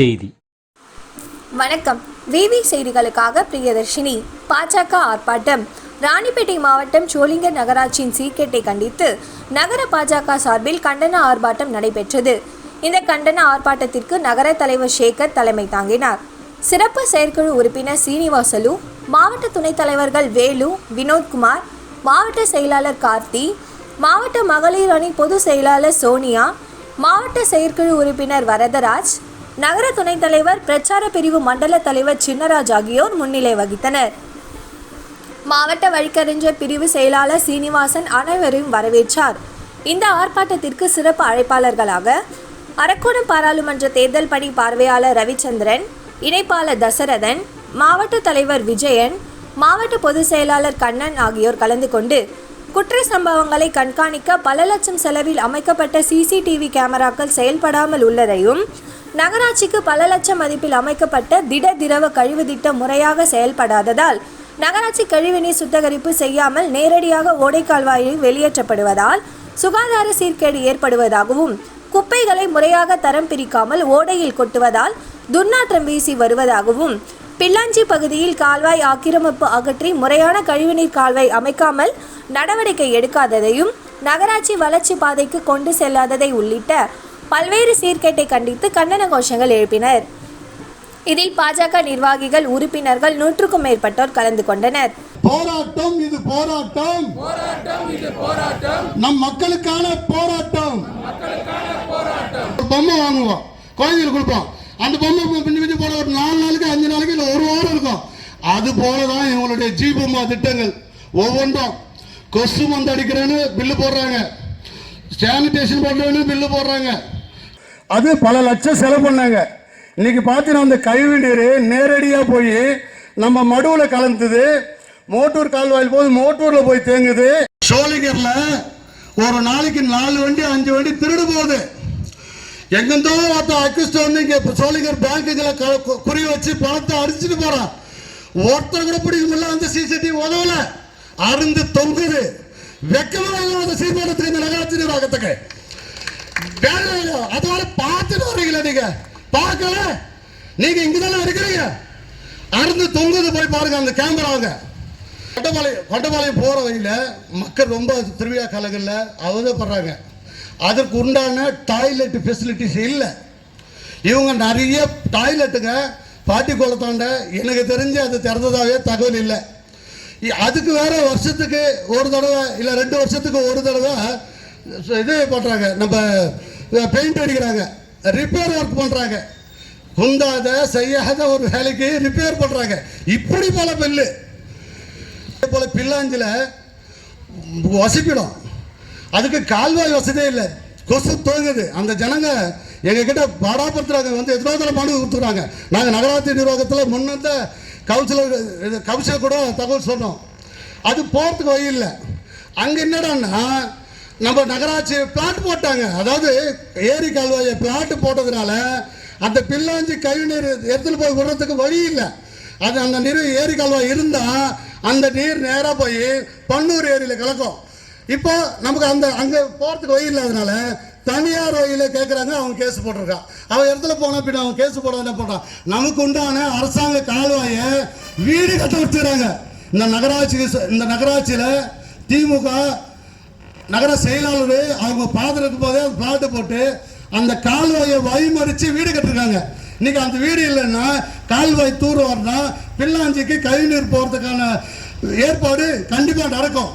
செய்தி. வணக்கம். விவி செய்திகளுக்காக பிரியதர்ஷினி பாஜக ஆர்ப்பாட்டம். ராணிப்பேட்டை மாவட்டம் சோளிங்கர் நகராட்சியின் சீர்கேட்டை கண்டித்து நகர பாஜக சார்பில் கண்டன ஆர்ப்பாட்டம் நடைபெற்றது. இந்த கண்டன ஆர்ப்பாட்டத்திற்கு நகர தலைவர் சேகர் தலைமை தாங்கினார். சிறப்பு செயற்குழு உறுப்பினர் சீனிவாசலு மாவட்ட துணைத் தலைவர்கள் வேலு வினோத்குமார் மாவட்ட செயலாளர் கார்த்தி மாவட்ட மகளிர் அணி பொதுச் செயலாளர் சோனியா மாவட்ட செயற்குழு உறுப்பினர் வரதராஜ் நகர துணைத் தலைவர் பிரச்சார பிரிவு மண்டல தலைவர் சின்னராஜ் ஆகியோர் முன்னிலை வகித்தனர். மாவட்ட வழக்கறிஞர் பிரிவு செயலாளர் சீனிவாசன் அனைவரையும் வரவேற்றார். இந்த ஆர்ப்பாட்டத்திற்கு சிறப்பு அழைப்பாளர்களாக அரக்கோணம் பாராளுமன்ற தேர்தல் பணி பார்வையாளர் ரவிச்சந்திரன் இணைப்பாளர் தசரதன் மாவட்ட தலைவர் விஜயன் மாவட்ட பொதுச் செயலாளர் கண்ணன் ஆகியோர் கலந்து கொண்டு குற்ற சம்பவங்களை கண்காணிக்க பல லட்சம் செலவில் அமைக்கப்பட்ட சிசிடிவி கேமராக்கள் செயல்படாமல் உள்ளதையும் நகராட்சிக்கு பல லட்சம் மதிப்பில் அமைக்கப்பட்ட திட திரவ கழிவு திட்டம் முறையாக செயல்படாததால் நகராட்சி கழிவுநீர் சுத்திகரிப்பு செய்யாமல் நேரடியாக ஓடைக்கால்வாயில் வெளியேற்றப்படுவதால் சுகாதார சீர்கேடு ஏற்படுவதாகவும் குப்பைகளை முறையாக தரம் பிரிக்காமல் ஓடையில் கொட்டுவதால் துர்நாற்றம் வீசி வருவதாகவும் பில்லாஞ்சி பகுதியில் கால்வாய் ஆக்கிரமிப்பு அகற்றி முறையான கழிவுநீர் கால்வாய் அமைக்காமல் நடவடிக்கை எடுக்காததையும் நகராட்சி வளர்ச்சி பாதைக்கு கொண்டு செல்லாததை உள்ளிட்ட பல்வேறு சீர்கேட்டை கண்டித்து கண்டன கோஷங்கள் எழுப்பினர். இதில் பாஜக நிர்வாகிகள் உறுப்பினர்கள் நூற்றுக்கும் மேற்பட்டோர் கலந்து கொண்டனர். போராட்டம் இது போராட்டம். நம் மக்களுக்கான போராட்டம். பொம்மை வாங்குவோம். குழந்தைகளுக்கு கொடுப்போம். அந்த பொம்மை பின்னி பின்னி போட ஒரு நாலு நாளைக்கு அஞ்சு நாளைக்கு இல்லை ஒரு வாரம் இருக்கும். அது போலதான் இவங்களுடைய ஜீபமா திட்டங்கள். ஒவ்வொன்றும். கொசு மந்து அடிக்கிறேன்னு பில்லு போடுறாங்க. சானிடேஷன் பண்றேன்னு பில்லு போடுறாங்க. அது பல லட்சம் செலவு பண்ணாங்க. இன்னைக்கு பார்த்தீங்கன்னா அந்த கழிவு நீர் நேரடியாக போய் நம்ம மடுவில் கலந்துது. மோட்டூர் கால்வாயில் போது மோட்டூரில் போய் தேங்குது. சோழிகரில் ஒரு நாளைக்கு நாலு வண்டி அஞ்சு வண்டி திருடு போகுது. எங்கெந்தோ ஒருத்தன் அக்யூஸ்ட் வந்து இங்கே சோழிகர் பேங்குகளை க- குறி வச்சு பணத்தை அடிச்சுட்டு போகிறான் ஒருத்தர் கூட பிடிக்க முடியல அந்த சிசிடிவி உதவல. அருந்து தொங்குது. வெக்கமாக அந்த சீர்மானத்துக்கு இந்த நகராட்சி நிர்வாகத்துக்கு. வேலை பார்த்துட்டு வர்றீங்களா நீங்க? பார்க்கல? நீங்க இங்கதானே இருக்கிறீங்க? அருந்து தொங்குது போய் பாருங்க அந்த கேமராங்க கொட்டப்பாளையம் கொட்டப்பாளையம் போற வழியில மக்கள் ரொம்ப திருவிழா காலங்களில் அவதப்படுறாங்க. அதற்கு உண்டான டாய்லெட் ஃபெசிலிட்டிஸ் இல்லை. இவங்க நிறைய டாய்லெட்டுங்க பாட்டி குளத்தாண்ட எனக்கு தெரிஞ்சு அது திறந்ததாகவே தகவல் இல்லை. இ- அதுக்கு வேற வருஷத்துக்கு ஒரு தடவை இல்லை ரெண்டு வருஷத்துக்கு ஒரு தடவை இது பண்ணுறாங்க நம்ம பெயிண்ட் அடிக்கிறாங்க. ரிப்பேர் ஒர்க் பண்ணுறாங்க குந்தாத செய்யாத ஒரு வேலைக்கு ரிப்பேர் பண்ணுறாங்க இப்படி போல பில்லு. இதே போல பில்லாஞ்சில் வசிப்பிடும் அதுக்கு கால்வாய் வசதியே இல்லை. கொசு தோங்குது. அந்த ஜனங்க எங்ககிட்ட பாடாப்படுத்துறாங்க வந்து எத்தனோ மனு கொடுத்துறாங்க நாங்கள் நகராட்சி நிர்வாகத்தில் முன்னந்த கவுன்சிலர் இது கவுன்சிலர் கூட தகவல் சொன்னோம். அது போகிறதுக்கு வழி இல்லை. அங்கே என்னடான்னா நம்ம நகராட்சி பிளாட் போட்டாங்க. அதாவது ஏரி கால்வாயை பிளாட் போட்டதுனால அந்த பில்லாஞ்சி கழிவுநீர் எடுத்துட்டு போய் விடுறதுக்கு வழி இல்லை. அது அந்த நீர் ஏரி கால்வாய் இருந்தால் அந்த நீர் நேராக போய் பன்னூர் ஏரியில் கலக்கும். இப்போ நமக்கு அந்த அங்கே போகிறதுக்கு வழி இல்லாதனால தனியார் வழியில் கேட்குறாங்க அவங்க கேஸ் போட்டிருக்கான் அவன் இடத்துல போனால் பின்ன அவன் கேஸ் போட என்ன பண்ணுறான் நமக்கு உண்டான அரசாங்க கால்வாயை வீடு கட்ட வச்சுக்கிறாங்க இந்த நகராட்சி இந்த நகராட்சியில் திமுக நகர செயலாளர் அவங்க பாதம் இருக்கும் போதே பிளாட்டு போட்டு அந்த கால்வாயை வழிமறித்து வீடு கட்டிருக்காங்க. இன்னைக்கு அந்த வீடு இல்லைன்னா கால்வாய் தூர் வரணும் பில்லாஞ்சிக்கு கழிநீர் போகிறதுக்கான ஏற்பாடு கண்டிப்பாக நடக்கும்.